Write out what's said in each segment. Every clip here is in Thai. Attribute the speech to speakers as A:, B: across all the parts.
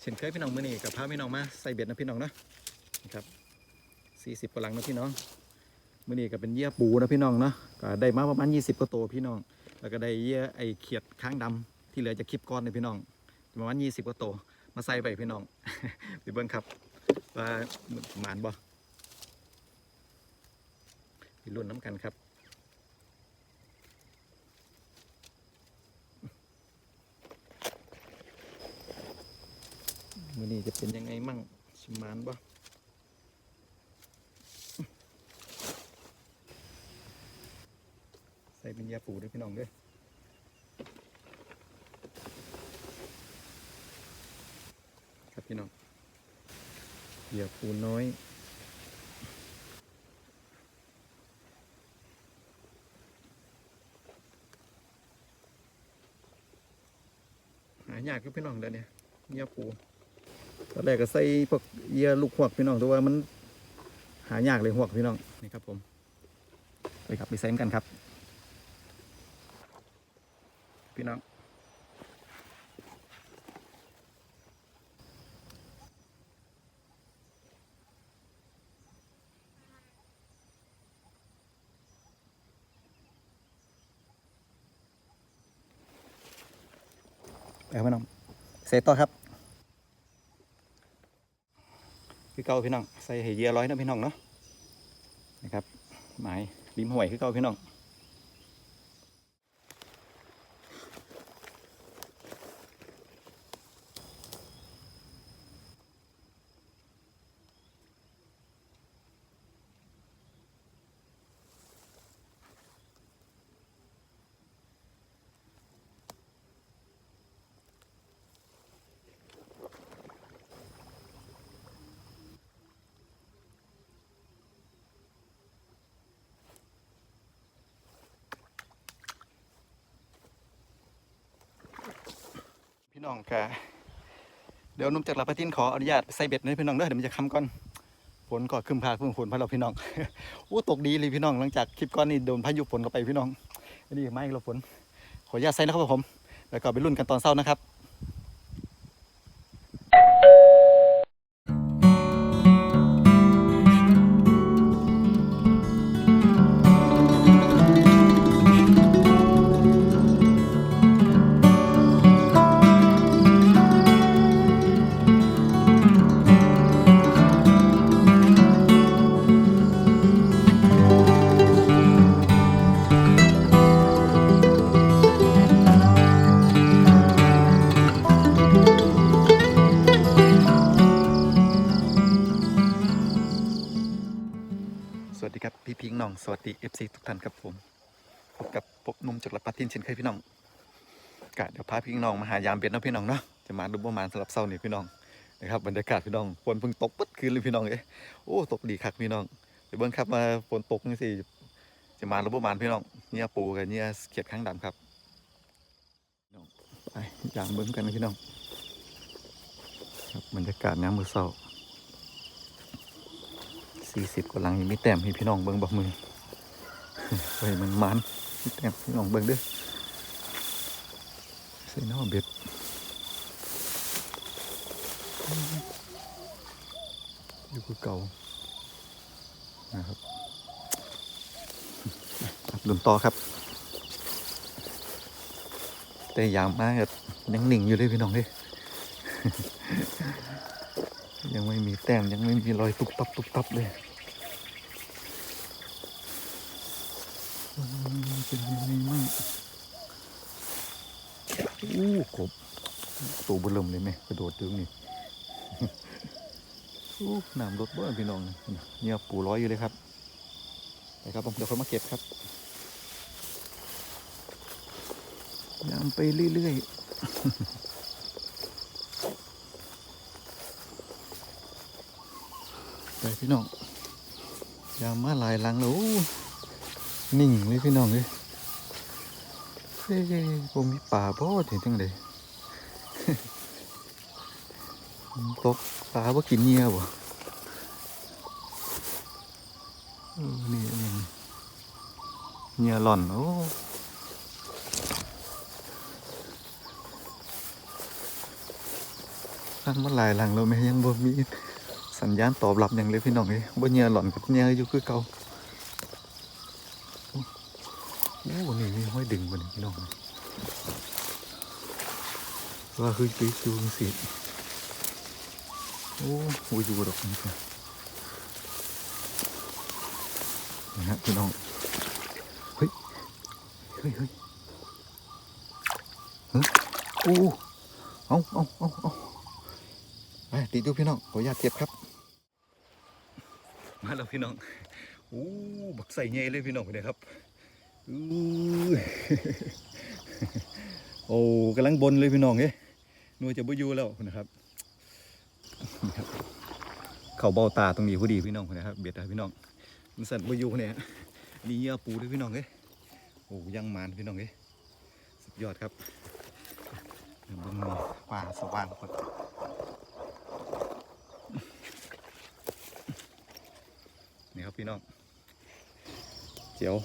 A: เช่นเคยพี่น้องมื้อนี้กับพาพี่น้องมาใส่เบ็ดนะพี่น้องนะนะครับสี่สิบกว่าลังนะพี่น้องมื้อนี้ก็เป็นเยื่อปูนะพี่น้องเนาะก็ได้มาประมาณยี่สิบกว่าตัวพี่น้อง แล้วก็ได้เยื่อไอ้เขียดค้างดำที่เหลือจากคลิปก้อนนะพี่น้องประมาณยี่สิบกว่าตัวมาใส่ไปพี่น้องไปเบิ้งครับว่าหมานบ่ไปรุ่นน้ำกันครับ มือนี้จะเป็นยังไงมั่งสมานบ่ใส่เป็นยาปูด้วยพี่น้องด้วยครับพี่น้องยาปูน้อยหายากครับพี่น้องเดี๋ยวนี้ยาปู ตอนแรกก็ใส่พวกเยื่อลูกหวกพี่น้องแต่ว่ามันหายากเลยหวกพี่น้องนี่ครับผมไปครับไปใส่กันครับ พี่น้องไปครับพี่น้องใส่ต่อครับ คือเก่าพี่น้องใส่ให้เหยื่อร้อยนะพี่น้องเนาะนะครับหมายริมห่วยคือเก่าพี่น้อง พี่น้องกะเดี๋ยวนุ่มจากลาปะทินขออนุญาตใส่เบ็ดหนะพี่น้องเด้อเดี๋ยวมันจะค้ำก่อนฝนก็ขึ้นพาเพิ่งฝนพาเราพี่น้องโอ้ตกดีเลยพี่น้องหลังจากคลิปก้อนนี้โดนพายุฝนเข้าไปพี่น้องอันนี้ไม่เราฝนขออนุญาตใส่นะครับผม แล้วก็ไปรุ่นกันตอนเศร้านะครับ พี่น้องมาหายามเบ็ดนะพี่น้องเนาะจะมาดูประมาณสำหรับเช้านี่พี่น้องนะครับบรรยากาศพี่น้องฝนเพิ่งตกปึ๊ดคืนเลยพี่น้องเอ้ยโอ้ตกดีคักพี่น้องเดี๋ยวเบิ้งครับมาฝนตกนี่สิจะมาดูประมาณพี่น้องเนี่ยปูกับเนี่ยเขียดข้างดำครับน้องไปยามเบิ้งกันนะพี่น้องครับบรรยากาศยามมื้อเช้าสี่สิบกว่าลังยังม่แต้มให้พี่น้องเบิ้งบอกมือเฮ้ยมันมันมีแต้มพี่น้องเบิ้งด้อ ใส่น้อเบ็ดอยู่คือเก่านะครับครับลุนต่อครับ แต่ยามมากครับยังหนิ่งอยู่เลยพี่น้องเด้ยังไม่มีแต้มยังไม่มีรอยตุบตับตุบตับเลยอืมเป็นยังไงมั่งอู้กบ ตัวเบลมเลยไหมกระโดดดึงนี่น้ำรถบ้านพี่น้องเนี่ยปูร้อยอยู่เลยครับไปครับผมเดี๋ยวเขามาเก็บครับยามไปเรื่อยๆไปพี่น้องยางมาหลายหลังแล้วนิ่งเลยพี่น้องเลยเฮ้ยผมมีป่าบ่ถึงจังเลย ตกปลาบ่ากินเงี้ยบ่เออนี่เงี้ยหล่อนโอ้ตั้งมาหลายหลังแล้วแม่ยังบ่มีสัญญาณตอบรับหยังเลยพี่น้องเอ้ยบ่เหยื่อหล่อนกับเหยื่ออยู่คือเก่าโอ้โอ้นี่มีห้อยดึงบ่นี่พี่น้องว่าคือคือจูงสิ โอ้โหอยู่ดอกนี่ค่ะนะฮะพี่น้อง เฮ้ย เฮ้ยเฮ้ยเฮ้ยโอ้เอาเอาเอาเอาไปตีดูพี่น้อง ขออนุญาตเก็บครับ มาแล้วพี่น้อง โอ้บักใส่เงยเลยพี่น้องไปเลยครับโอ้กำลังบนเลยพี่น้องเอ้ยนัวจะบ่อยู่แล้วนะครับ เข่าเบ้าตาตรงนี้พอดีพี่น้องนะครับเบียดนะพี่น้องมันสั่นบ่อยู่คนนี้ฮะนี่เยื่อปูด้วยพี่น้องเอ้ยโอ้ยังมานพี่น้องเอ้ยสุดยอดครับบิ่งป่าสว่างคนนี่ครับพี่น้องเจียว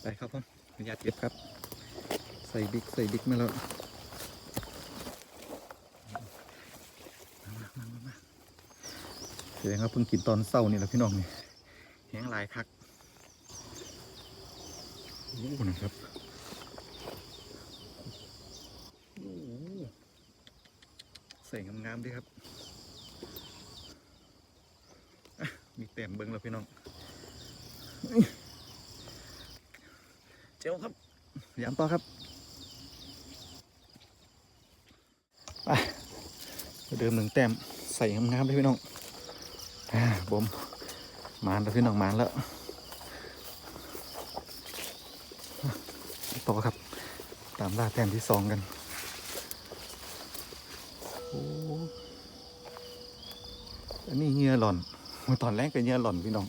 A: ไปครับผม อนุญาตเก็บครับ ใส่บิ๊กใส่บิ๊กมาแล้วมามามามาแสดงว่าเพิ่งกินตอนเศร้านี่แหละพี่น้องนี่แห้งลายคักโอ้โหนะครับโอ้โหใส่งามๆดีครับ มีแต้มเบิ้งแล้วพี่น้อง เจ้าครับยามต่อครับไปเดิมหนึ่งแต้มใส่งามๆเลยพี่น้องอ่าบมมานแล้วพี่น้องมานแล้วต่อครับ ตามล่าแต้มที่สองกันอันนี้เงื่อหล่อนตอนแรกก็เงื่อหล่อนพี่น้อง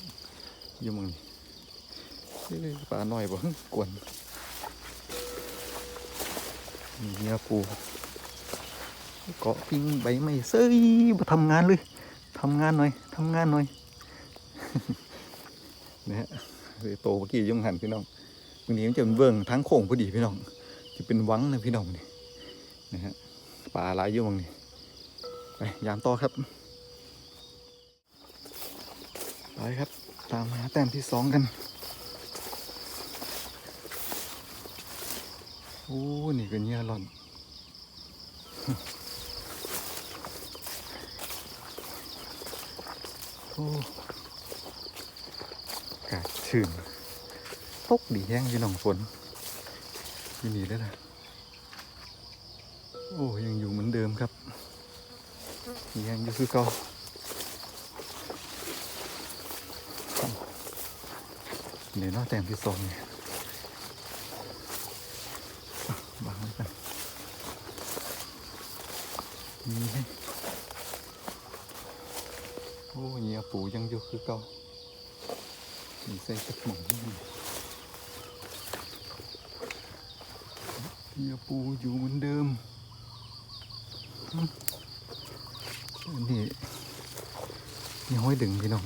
A: อยังมึงนี่ นี่ปลาหน่อยบ่กวนนี่เหงื่อปูเกาะปิ้งใบไม้เซยมาทำงานเลยทำงานหน่อยทำงานหน่อยนะฮะเลยโตเมื่อกี้ยุ่งหันพี่น้องวันนี้มันจะเป็นเบื้งทั้งโค้งพอดีพี่น้องจะเป็นวังนะพี่น้องนี่นะฮะป่าหลายอยุ่งนี่ไปยามต่อครับไปครับ ตามหาแต้มที่สองกัน โอ้นี่ก็เนี่ยหล่อนโอ้กาศชื่นตกดีแห้งพี่หนองฝนที่นี่ได้อนะโอ้ยังอยู่เหมือนเดิมครับยังอยู่คือเก่าเดี๋ยวเนาแต้มที่สองเนี่ยอะวางไว้กัน นี่โอ้เงียปูยังอยู่คือเก่ามีใส่กระหม่อมนี่เงียปูอยู่เหมือนเดิมอืมอันนี้นี่ห้อยดึงพี่น้อง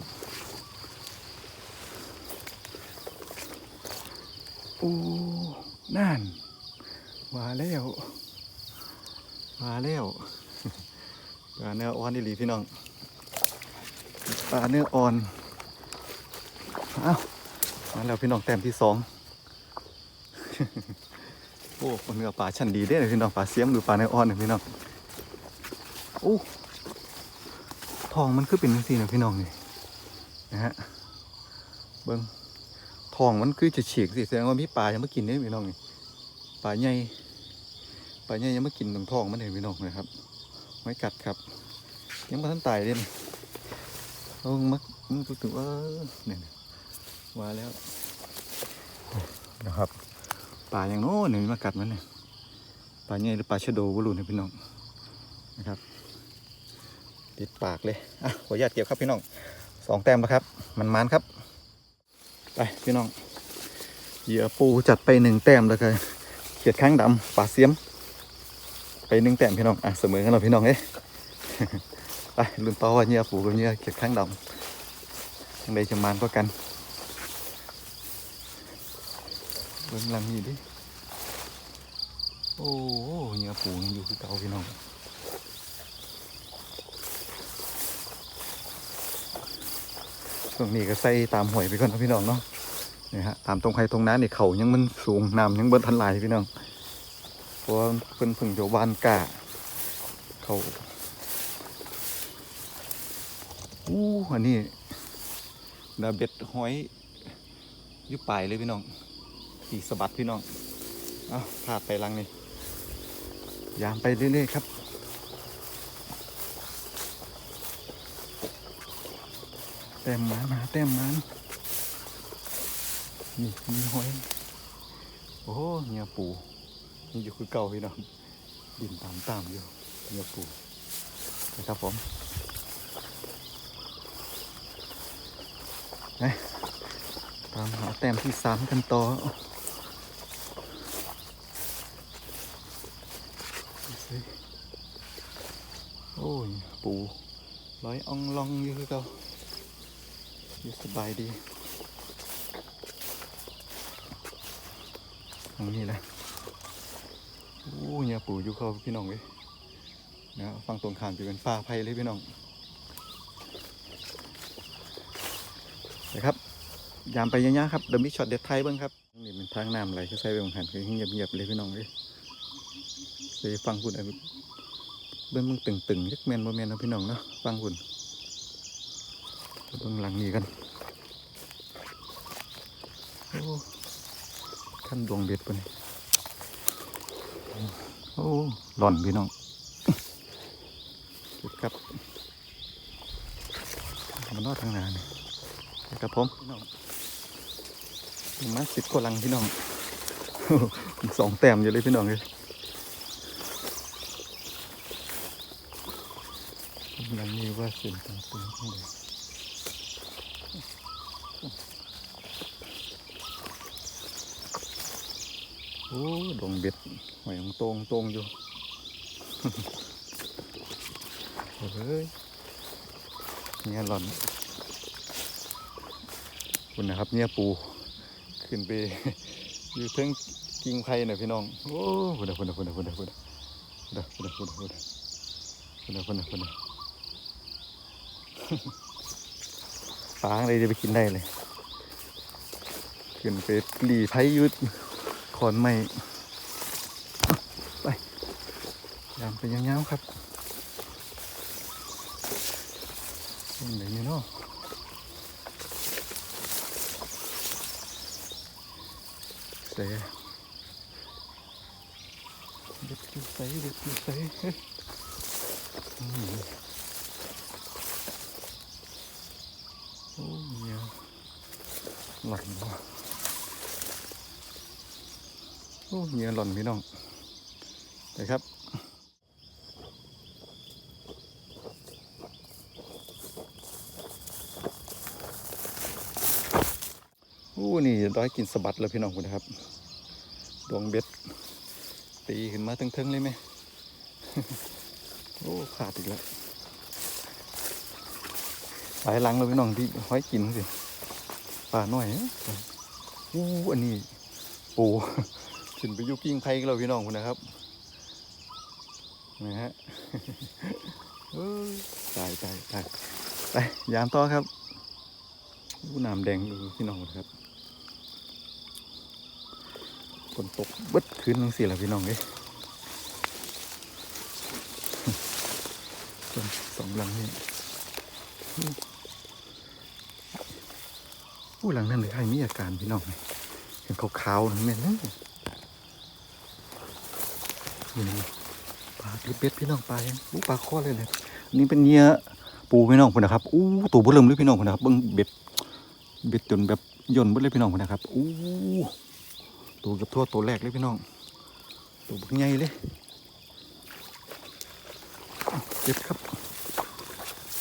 A: โอ้นั่นมาแล้ว มาแล้ว ปลาเนื้ออ่อนอีหลีพี่น้องปลาเนื้ออ่อนอ้าวมาแล้วพี่น้องแต้มที่สองโอ้เนื้อปลาชั้นดีเด้อพี่น้องปลาเสียมหรือปลาเนื้ออ่อนเนี่ยพี่น้องโอ้ทองมันคือเป็นสีนะพี่น้องนี่นะฮะเบิ้งทองมันคือจะฉีกสิแสดงว่ามีปลายังไม่กินเนี่ยพี่น้องนี่ปลาใหญ่ปลาใหญ่ยังไม่กินตรงทองมันเลยพี่น้องนะครับ ไม่กัดครับ ยังไม่ทันตายเลยนี่เอามักมันรู้สึกว่าเนี่ยนะว่าแล้วนะครับป่าอย่างโน้นเนี่ยมันมากัดมันเนี่ยป่าใหญ่หรือป่าชะโดบุรุษเนี่ยพี่น้องนะครับติดปากเลยอะขออนุญาตเก็บครับพี่น้องสองแต้มนะครับ มันมันครับ ไปพี่น้องเหยื่อปูจัดไปหนึ่งแต้มแล้วก็เขียดข้างดำป่าเสียมไป หนึ่งแต้มพี่น้องอะเสมอกันเราพี่น้องเอ้ยไปลุ้นต่อว่าเหยื่อปูกับเหยื่อเก็บข้างดำยังไงจะมันก็กันโอ้บิ่งหลังนี่ดิโอ้โหเนื้อปูยังอยู่คือเก่าพี่น้องช่วงนี้ก็ใส่ตามหอยไปก่อนนะพี่น้องเนาะนี่ฮะตามตรงไข่ตรงนั้นนี่เขายังมันสูงน้ำยังเบิ้ลทันไหลายพี่น้อง เพราะว่าเพิ่นเพึ่งจะวานกาเขาอู้อันนี้ดาเบ็ดห้อยอยุบปลายเลยพี่น้องขี่สะบัดพี่น้องเอ้าพาดไปลังนี่ยามไปเรื่อยๆครับแต้มมันหาแต้มมันนี่มีหอย โอ้เงียปู นี่อยู่คือเก่าพี่น้องดินตามตามอยู่เงียปูนะครับผมไปตามหาแต้มที่สามกันต่อโอ้ย ปูร้อยอ่องลองอยู่คือเก่าอยู่สบายดีตรงนี้แหละ เนี่ยปู่อยู่เขาพี่น้องเลยนะฟังตรงข้ามจะเป็นฟ้าไผ่เลยพี่น้องนะครับ ยามไปยะๆครับเดมิช็อตเด็ดไทยเบ้างครับนี่เป็นทางน้ำไหลก็ใส่ไปบางหันคือเงียบๆเลยพี่น้องเลยไปฟังคุณไอ้เบื้องมึงตึงๆยักแมนบ่แมนนะพี่น้องเนาะฟังคุณเบื้องหลังนี้กันโอ้ขั้นดวงเบ็ดปะนี่ โอ้หล่อนพี่น้องเก็บครับมันนอดทางหนานี่ครับผมพี่น้องถึงมาสิบกว่าลังพี่น้องสองแต้มอยู่เลยพี่น้องเลยหลังนี้ว่าเสียงต่างๆข้างในโอ้ดงเบ็ด หอยของโตงโตงอยู่เฮ้ยเนี่ยหล่อนคุณนะครับ เนี่ยปูขึ้นไปอยู่เทิงกิ่งไผ่หน่อยพี่น้องโอ้คุณนะคุณนะคุณนะคุณนะคุณนะคุณนะคุณนะคุณนะคุณนะคุณนะคุณนะปลาอะไรจะไปกินได้เลย ขึ้นไปหลีไผ่ยุดขอนไม้ไปยาม ไปยาวๆครับเป็นไหนนี่เนาะเสียเด็ดอยู่ใสเด็ดอยู่ใสเฮ้ยอืมโอ้ยหลังว่ะโอ้เงียหล่อนพี่น้องไปครับ นี่ร้อยกินสะบัดแล้วพี่น้องคุณนะครับดวงเบ็ดตีขึ้นมาเทิงๆเลยไหมโอ้ขาดอีกแล้วสายหลังเราพี่น้องที่ห้อยกินสิป่าหน่อยโอ้อันนี้ปูขึ้นไปยุกิ้งไผ่กันเราพี่น้องคุณนะครับนะฮะตายตายตายไปยามต่อครับอู้น้ำแดงดูพี่น้องนะครับ ฝนตกเบิดคืนทั้งสี่แล้วพี่น้องเลยส่วนสองหลังนี่อู้อู้หลังนั้นเลยใครมีอาการพี่น้องเลยเห็นขาวๆนั่นแม่นเลยนี่ปลาลิเบ็ดพี่น้องปลายังอู้ปลาข้อเลยเลยอันนี้เป็นเนื้อปูพี่น้องคนนะครับอู้ตัวเบิ่มเลยพี่น้องคนนะครับเบิ่งเบ็ดเบ็ดจนแบบย่นเบิ่เลยพี่น้องคนนะครับอู้ ตัวเกับทั่วตัวแรกเลยพี่น้อง ตัวบักใหญ่เลยเอาเบ็ดครับ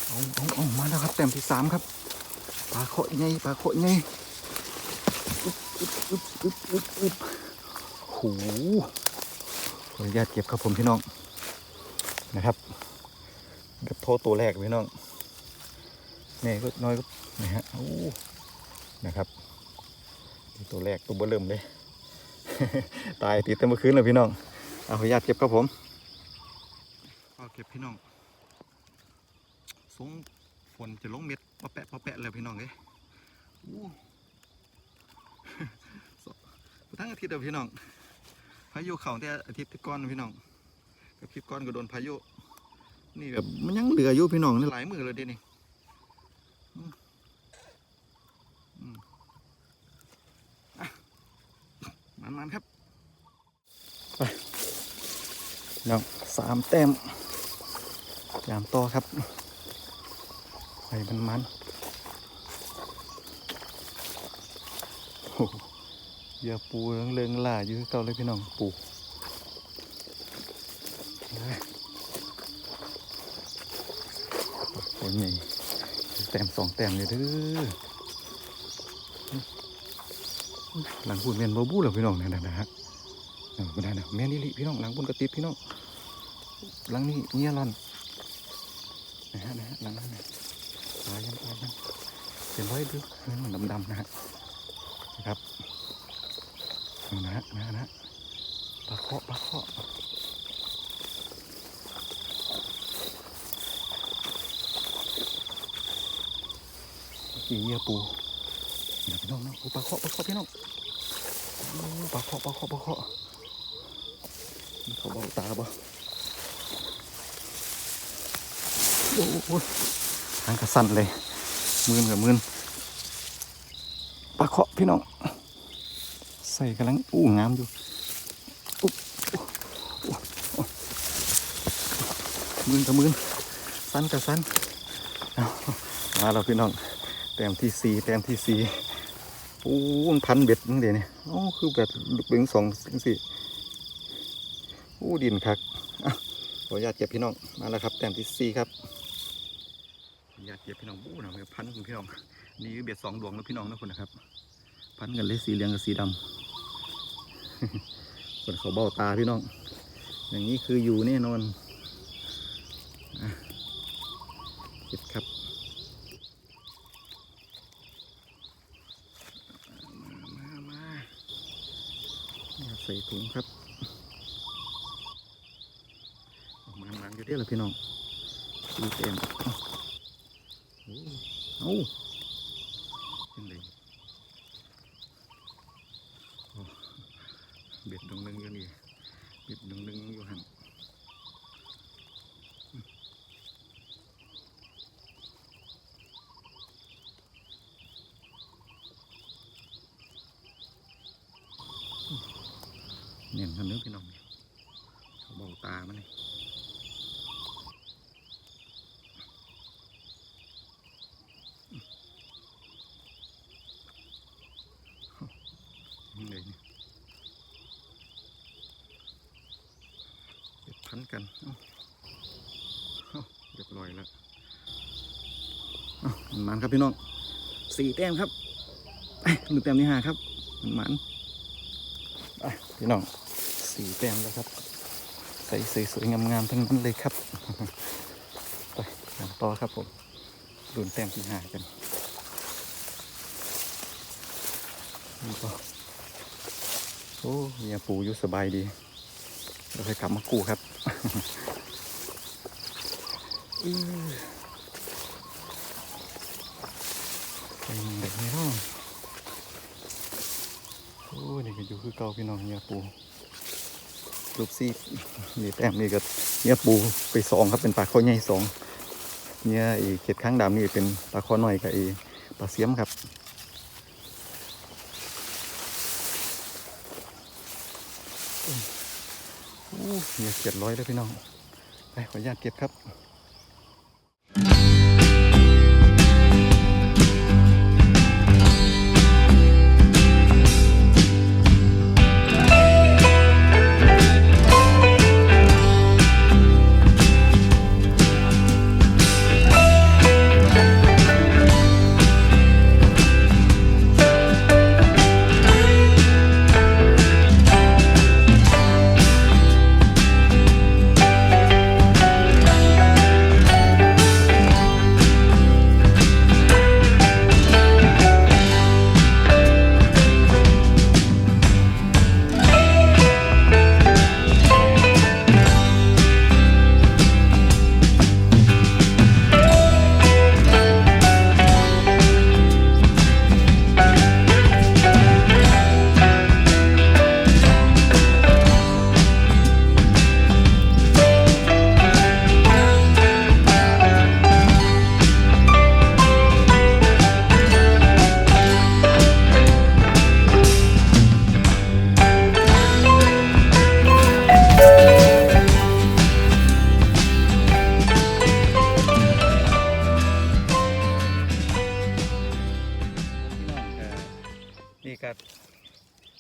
A: เอาเอาเอามาแล้วครับแต้มที่สามครับ ปลาเคาะใหญ่ปลาเคาะใหญ่อึบอึบอึบอึบอึบอึบโหขออนุญาตเก็บครับผมพี่น้อง นะครับกับโทษตัวแรกพี่น้องแม่ก็น้อยก็นะฮะโอ้นะครับ ตัวแรกตัวเบอร์เริ่มเลย ตายติดแต่เมื่อคืนเลยพี่น้อง เอาขออนุญาตเก็บครับผมเอาเก็บพี่น้องสงฝนจะลงเม็ดปะแปะปะแปะเลยพี่น้องเอ้ยทั้งอาทิตย์เลยพี่น้อง พายุเข่าแต่อาทิตย์ก่อนพี่น้องกับคลิปก่อนก็โดนพายุ นี่แบบมันยังเหลืออยู่พี่น้องนี่หลายมือเลยเดินี่อืมอืมอะ มันครับน้องสามแต้มยามต่อครับไปมันมันโอ้โหเยื่อปูเรื่องเริงล่าอยู่เก่าเลยพี่น้องปูโอ้ยนี่แต้มสองแต้มเลยเด้อ หลังพูดเมียนบาบูเหรอพี่น้องนี่ยนะฮะเออไม่ได้นะแม่นี่ลิพี่น้องหลังบนกระติบพี่น้องหลังนี้เงี้ยรันนะฮะนะฮะหลังนั้นนะตายยังตายยังเป็นร้อยดึกมันดำดำนะฮะนะครับนะฮะนะฮะปลาเคาะปลาเคาะกี่เยี่ยปูเดี๋ยวพี่น้องนะปลาเคาะปลาเคาะพี่น้อง ปลาเคาะปลาเคาะปลาเคาะเขาเบาตาบ่โอ้โหทางกระสันเลยมืนกับมืนปลาเคาะพี่น้อง ใส่กำลังอู้งามอยู่มืนกับมืนสั้นกับสั้นมาแล้วพี่น้องแต้มที่สี่แต้มที่สี่ โอ้มันพันเบ็ดนั่เดี๋ยวนี้โอ้คือแบบลูกเบงสองสี่อู้ดินครับขออนุญาตเก็บพี่น้องมาแล้วครับแต้มที่สี่ครับขออนุญาตเก็บพี่น้องบู้นะพันคุณพี่น้องนี่เบ็ดสองดวงแล้วพี่น้องนะคุณนะครับ พันกันเลยสีเหลืองกับสีดำส่วนเขาเบ้าตาพี่น้อง อย่างนี้คืออยู่แน่นอนอะเก็บครับมามามาอย่าใส่ถุงครับออกมาหลังอยู่เด้อละพี่น้องดูเต็มเอ้าโอ้เอ้ายังไงโอ้เบ็ดดงหนึงอยู่นี่เบ็ดดงหนึงอยู่หันเนียนกันเนื้อพี่น้องเขาเบาตามันนี่ นี่เลยนี่เก็บพันกันเอ้าเอ้าเรียบร้อยแล้ว มันครับพี่น้องสี่แต้มครับหนึ่งแต้มที่หาครับมันมันพี่น้องสี่แต้มแล้วครับ ใส่สวยๆงามๆทั้งนั้นเลยครับไปต่อครับผมรุนแต้มที่หากันนี่ก็โอ้เมียปูอยู่สบายดีเราไปกลับมากูครับ อื้อเป็นเด็กไม่ร้องโอ้ยนี่ก็อยู่ คือเก่าพี่น้องเมียปูลูกซีนี่แต้มนี่ก็เมียปูไปสองครับเป็นปลาข้อใหญ่สองเนี่ยอีเข็ดข้างดำนี่เป็นปลาข้อหน้อยกับอีปลาเสียมครับโอ้เมียเจ็ดร้อยแล้วพี่น้องไปขออนุญาตเก็บครับ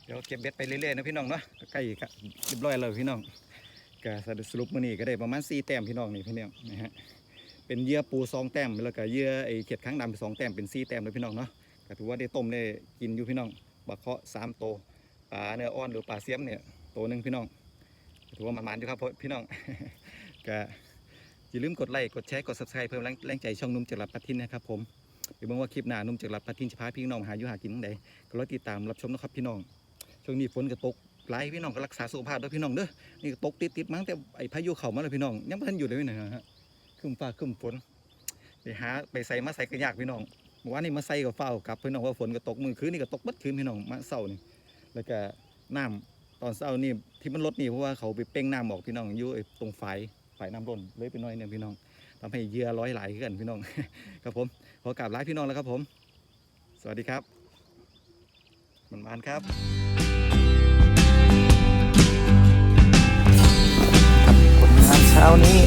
A: เดี๋ยวเก็บเบ็ดไปเรื่อยๆนะพี่น้องเนาะใกล้ก็เรียบร้อยแล้วพี่น้องก็สรุปมื้อนี้ก็ได้ประมาณ4แต้มพี่น้องนี่พี่น้องนะฮะเป็นเหยื่อปูสองแต้มแล้วก็เหยื่อไอ้เขียดค้างดำสองแต้มเป็น4แต้มเลยพี่น้องเนาะก็ถือว่าได้ต้มได้กินอยู่พี่น้องบักเคาะสามโตปลาเนื้ออ่อนหรือปลาเสียมเนี่ยโตหนึ่งพี่น้องถือว่ามันๆอยู่ครับพี่น้องก็อย่าลืมกดไลค์กดแชร์กด subscribe เพิ่มแรงใจช่องนุ่มจากหลับปัทินนะครับผม เดี๋ยวเบิ่งว่าคลิปหน้านุ่มจากหลับปัททินจะพาพี่น้องหาอยู่หากินทังใดก็รอติดตามรับชมนะครับพี่น้อง ช่วงนี้ฝนก็ตกหลายพี่น้องก็รักษาสุขภาพด้วยพี่น้องเด้อ นี่ก็ตกติดติดมั้งแต่ไอ้พายุเข้ามาเลยพี่น้องยังไม่ทันอยู่เลยนะฮะขึ้นฟ้าขึ้นฝนไปหาไปใส่มาใส่ก็ยากพี่น้องเมื่อวานนี้มาใส่ก็เฝ้ากลับพี่น้องว่าฝนก็ตกมือคืนนี่ก็ตกบัดคืนพี่น้องมาเศร้านี่แล้วก็น้ำตอนเศร้านี่ที่มันลดนี่เพราะว่าเขาไปเป้งน้ำออกพี่น้องอยู่ไอ้ตรงฝายฝายน้ำล้นเลยไปหน้อยเนี่ยพี่น้อง ทำให้เหยื่อร้อยไหลขึ้นพี่น้องครับผมขอกราบลาพี่น้องแล้วครับผม สวัสดีครับมันมานครับผลงานเช้านี้